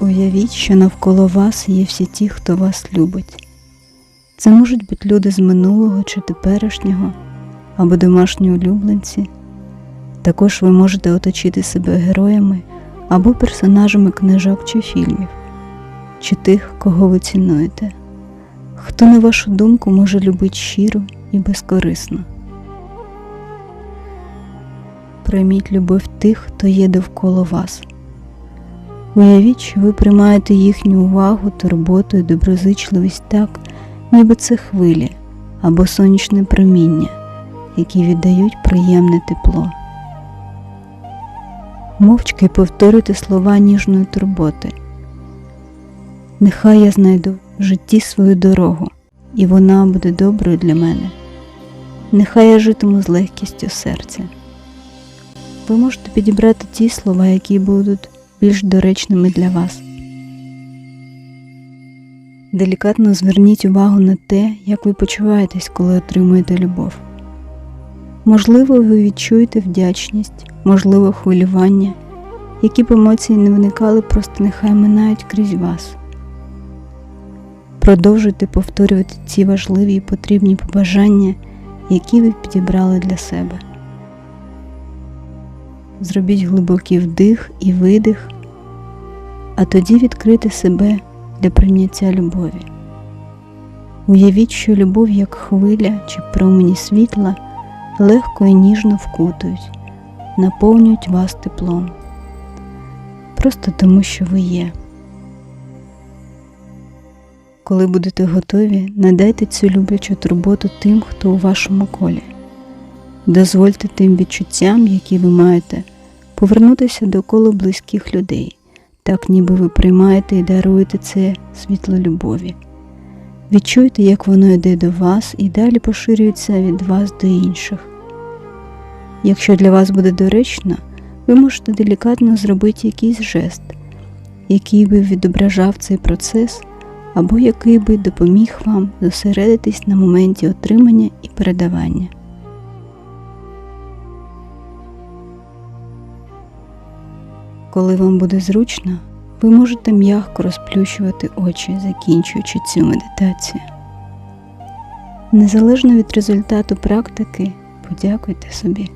Уявіть, що навколо вас є всі ті, хто вас любить. Це можуть бути люди з минулого чи теперішнього, або домашні улюбленці. Також ви можете оточити себе героями або персонажами книжок чи фільмів, чи тих, кого ви цінуєте. Хто, на вашу думку, може любити щиро і безкорисно. Прийміть любов тих, хто є довкола вас. Уявіть, що ви приймаєте їхню увагу, турботу і доброзичливість так, ніби це хвилі або сонячне проміння, які віддають приємне тепло. Мовчки повторюйте слова ніжної турботи. Нехай я знайду в житті свою дорогу, і вона буде доброю для мене. Нехай я житиму з легкістю серця. Ви можете підібрати ті слова, які будуть більш доречними для вас. Делікатно зверніть увагу на те, як ви почуваєтесь, коли отримуєте любов. Можливо, ви відчуєте вдячність, можливо, хвилювання, які б емоції не виникали, просто нехай минають крізь вас. Продовжуйте повторювати ці важливі і потрібні побажання, які ви підібрали для себе. Зробіть глибокий вдих і видих, а тоді відкрити себе для прийняття любові. Уявіть, що любов, як хвиля чи промені світла, легко і ніжно вкутують, наповнюють вас теплом, просто тому, що ви є. Коли будете готові, надайте цю люблячу турботу тим, хто у вашому колі. Дозвольте тим відчуттям, які ви маєте, повернутися до колу близьких людей, так ніби ви приймаєте і даруєте це світло любові. Відчуйте, як воно йде до вас і далі поширюється від вас до інших. Якщо для вас буде доречно, ви можете делікатно зробити якийсь жест, який би відображав цей процес, або який би допоміг вам зосередитись на моменті отримання і передавання. Коли вам буде зручно, ви можете м'яко розплющувати очі, закінчуючи цю медитацію. Незалежно від результату практики, подякуйте собі.